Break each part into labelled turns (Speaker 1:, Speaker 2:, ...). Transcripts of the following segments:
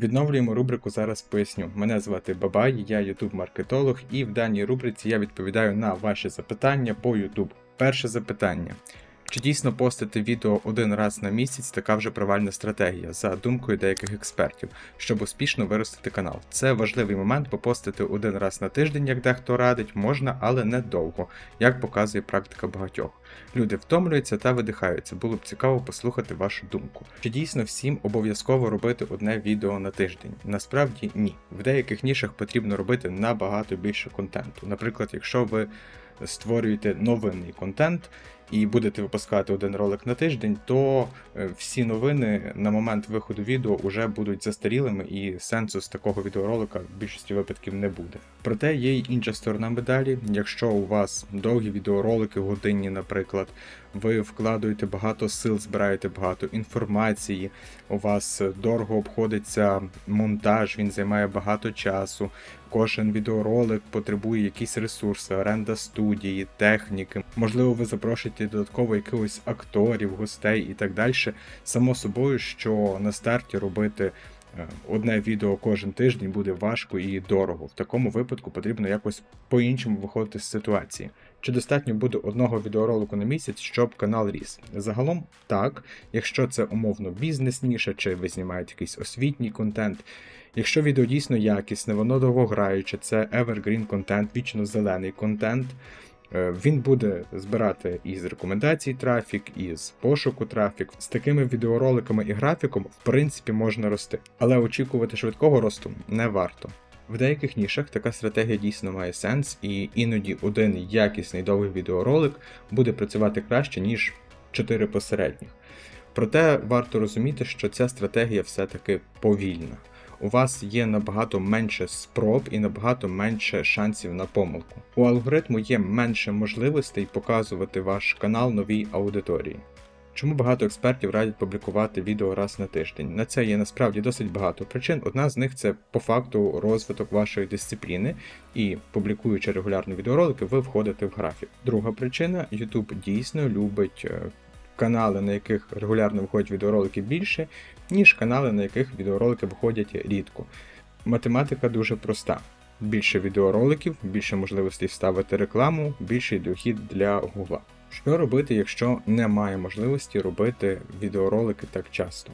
Speaker 1: Відновлюємо рубрику Зараз поясню. Мене звати Бабай, я ютуб-маркетолог, і в даній рубриці я відповідаю на ваші запитання по Ютуб. Перше запитання. Чи дійсно постити відео один раз на місяць така вже провальна стратегія, за думкою деяких експертів, щоб успішно виростити канал? Це важливий момент, попостити один раз на тиждень, як дехто радить, можна, але не довго, як показує практика багатьох. Люди втомлюються та видихаються. Було б цікаво послухати вашу думку. Чи дійсно всім обов'язково робити одне відео на тиждень? Насправді ні. В деяких нішах потрібно робити набагато більше контенту. Наприклад, якщо ви створюєте новинний контент і будете випускати один ролик на тиждень, то е, всі новини на момент виходу відео вже будуть застарілими, і сенсу з такого відеоролика в більшості випадків не буде. Проте є й інша сторона медалі. Якщо у вас довгі відеоролики годинні, наприклад, ви вкладуєте багато сил, збираєте багато інформації, у вас дорого обходиться монтаж, він займає багато часу. Кожен відеоролик потребує якісь ресурси, оренда студії, техніки. Можливо, ви запрошуєте додатково якихось акторів, гостей і так далі. Само собою, що на старті робити одне відео кожен тиждень буде важко і дорого. В такому випадку потрібно якось по-іншому виходити з ситуації. Чи достатньо буде одного відеоролику на місяць, щоб канал ріс? Загалом так, якщо це умовно бізнесніше, чи ви знімаєте якийсь освітній контент. Якщо відео дійсно якісне, воно довгограюче, це evergreen контент, вічно зелений контент. Е, Він буде збирати із рекомендацій трафік, із пошуку трафік. З такими відеороликами і графіком, в принципі, можна рости. Але очікувати швидкого росту не варто. В деяких нішах така стратегія дійсно має сенс, і іноді один якісний довгий відеоролик буде працювати краще, ніж 4 посередніх. Проте варто розуміти, що ця стратегія все-таки повільна. У вас є набагато менше спроб і набагато менше шансів на помилку. У алгоритму є менше можливостей показувати ваш канал новій аудиторії. Чому багато експертів радять публікувати відео раз на тиждень? На це є насправді досить багато причин. Одна з них це по факту розвиток вашої дисципліни, і публікуючи регулярно відеоролики, ви входите в графік. Друга причина YouTube дійсно любить е, канали, на яких регулярно виходять відеоролики більше, ніж канали, на яких відеоролики виходять рідко. Математика дуже проста. Більше відеороликів, більше можливостей ставити рекламу, більший дохід для Гугла. Що робити, якщо немає можливості робити відеоролики так часто?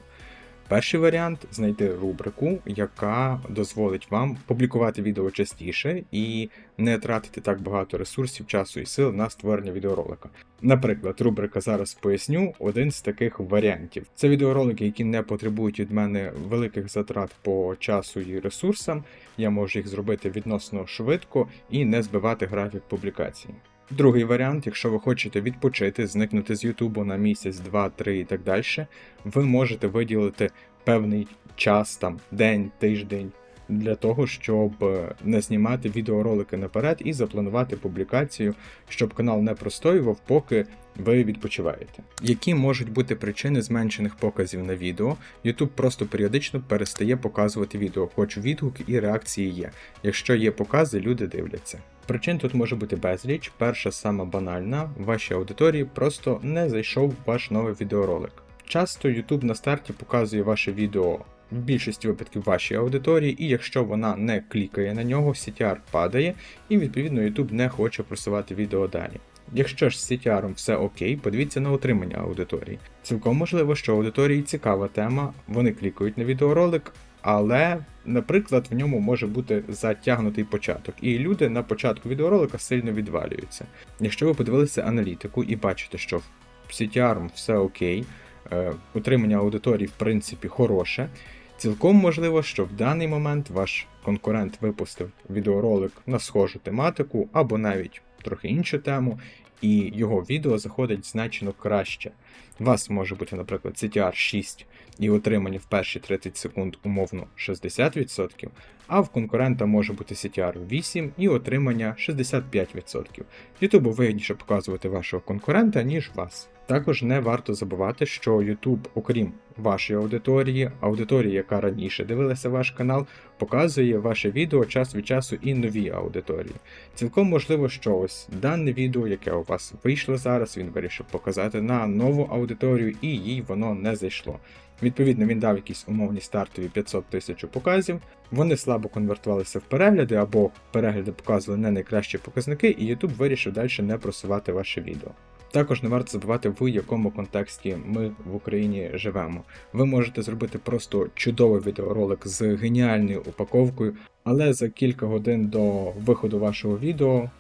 Speaker 1: Перший варіант знайти рубрику, яка дозволить вам публікувати відео частіше і не тратити так багато ресурсів, часу і сил на створення відеоролика. Наприклад, рубрика зараз поясню один з таких варіантів. Це відеоролики, які не потребують від мене великих затрат по часу і ресурсам. Я можу їх зробити відносно швидко і не збивати графік публікації. Другий варіант, якщо ви хочете відпочити, зникнути з Ютубу на місяць, два, три і так далі, ви можете виділити певний час, там день, тиждень. Для того, щоб е, не знімати відеоролики наперед і запланувати публікацію, щоб канал не простоював, поки ви відпочиваєте. Які можуть бути причини зменшених показів на відео? YouTube просто періодично перестає показувати відео, хоч відгук і реакції є. Якщо є покази, люди дивляться. Причин тут може бути безліч. Перша сама банальна, вашій аудиторії просто не зайшов ваш новий відеоролик. Часто YouTube на старті показує ваше відео в більшості випадків вашій аудиторії, і якщо вона не клікає на нього, CTR падає, і відповідно YouTube не хоче просувати відео далі. Якщо ж з CTR все окей, подивіться на утримання аудиторії. Цілком можливо, що аудиторії цікава тема, вони клікають на відеоролик, але, наприклад, в ньому може бути затягнутий початок, і люди на початку відеоролика сильно відвалюються. Якщо ви подивилися аналітику і бачите, що в CTR все окей, е, утримання аудиторії в принципі хороше. Цілком можливо, що в даний момент ваш конкурент випустив відеоролик на схожу тематику або навіть трохи іншу тему, і його відео заходить значно краще. У вас може бути, наприклад, CTR 6 і отримання в перші 30 секунд умовно 60%, а в конкурента може бути CTR 8 і отримання 65%. Ютубу вигідніше показувати вашого конкурента, ніж вас. Також не варто забувати, що YouTube, окрім вашої аудиторії, аудиторії, яка раніше дивилася ваш канал, показує ваше відео час від часу і нові аудиторії. Цілком можливо, що ось дане відео, яке у вас вийшло зараз, він вирішив показати на нову аудиторію, і їй воно не зайшло. Відповідно, він дав якісь умовні стартові 500 тисяч показів. Вони слабо конвертувалися в перегляди або перегляди показували не найкращі показники, і YouTube вирішив далі не просувати ваше відео. Також не варто забувати, в якому контексті ми в Україні живемо. Ви можете зробити просто чудовий відеоролик з геніальною упаковкою, але за кілька годин до виходу вашого відео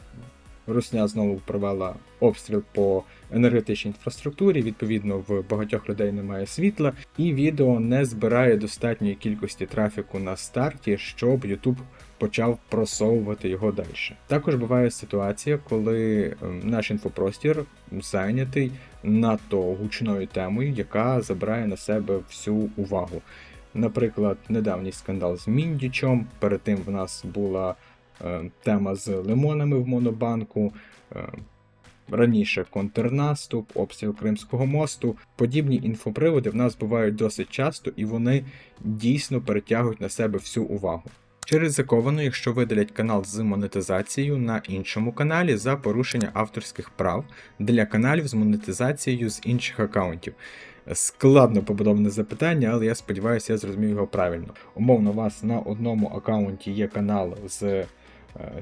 Speaker 1: Русня знову провела обстріл по енергетичній інфраструктурі. Відповідно, в багатьох людей немає світла, і відео не збирає достатньої кількості трафіку на старті, щоб YouTube почав просовувати його далі. Також буває ситуація, коли ем, наш інфопростір зайнятий надто гучною темою, яка забирає на себе всю увагу. Наприклад, недавній скандал з Міндічом. Перед тим в нас була е, тема з лимонами в Монобанку. Е, Раніше контрнаступ, обстріл Кримського мосту. Подібні інфоприводи в нас бувають досить часто, і вони дійсно перетягують на себе всю увагу. Чи ризиковано, якщо видалять канал з монетизацією на іншому каналі за порушення авторських прав для каналів з монетизацією з інших аккаунтів? Складно побудоване запитання, але я сподіваюся, я зрозумів його правильно. Умовно, у вас на одному аккаунті є канал з е,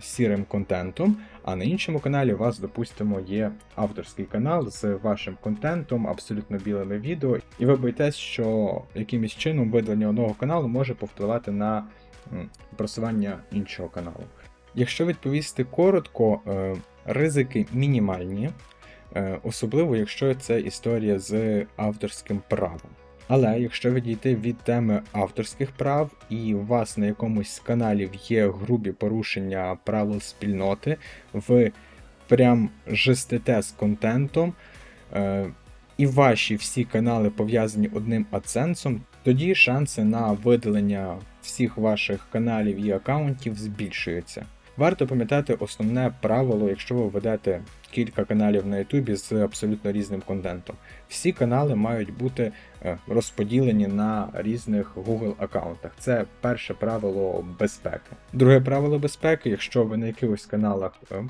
Speaker 1: сірим контентом, а на іншому каналі у вас, допустимо, є авторський канал з вашим контентом, абсолютно білими відео, і ви боїтесь, що якимось чином видалення одного каналу може повпливати на просування іншого каналу. Якщо відповісти коротко, е, ризики мінімальні, е, особливо якщо це історія з авторським правом. Але якщо відійти від теми авторських прав, і у вас на якомусь з каналів є грубі порушення правил спільноти, ви прям жестите з контентом, е, і ваші всі канали пов'язані одним адсенсом, тоді шанси на видалення всіх ваших каналів і аккаунтів збільшуються. Варто пам'ятати основне правило, якщо ви ведете кілька каналів на YouTube з абсолютно різним контентом. Всі канали мають бути е, розподілені на різних Google аккаунтах. Це перше правило безпеки. Друге правило безпеки, якщо ви на якихось каналах е,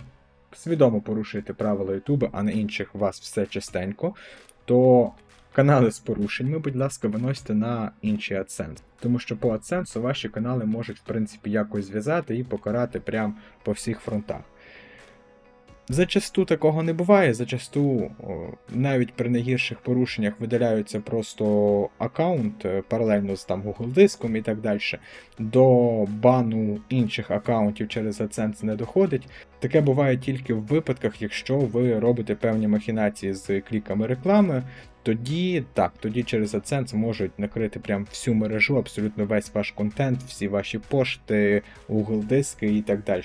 Speaker 1: свідомо порушуєте правила YouTube, а на інших вас все частенько, то канали з порушеннями, будь ласка, виносьте на інший AdSense. Тому що по AdSense ваші канали можуть, в принципі, якось зв'язати і покарати прямо по всіх фронтах. Зачасту такого не буває. Зачасту навіть при найгірших порушеннях видаляються просто аккаунт е, паралельно з там Google диском і так далі. До бану інших аккаунтів через AdSense не доходить. Таке буває тільки в випадках, якщо ви робите певні махінації з кліками реклами. Тоді так, тоді через AdSense можуть накрити прям всю мережу, абсолютно весь ваш контент, всі ваші пошти, Google диски і так далі.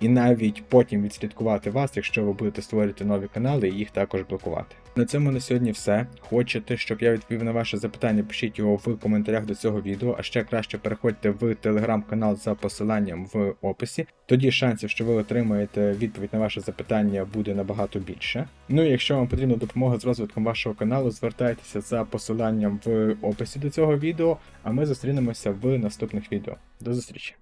Speaker 1: І навіть потім відслідкувати вас, якщо ви будете створювати нові канали і їх також блокувати. На цьому на сьогодні все. Хочете, щоб я відповів на ваше запитання, пишіть його в коментарях до цього відео, а ще краще переходьте в телеграм-канал за посиланням в описі. Тоді шансів, що ви отримаєте відповідь на ваше запитання, буде набагато більше. Ну і якщо вам потрібна допомога з розвитком вашого каналу, звертайтеся за посиланням в описі до цього відео, а ми зустрінемося в наступних відео. До зустрічі!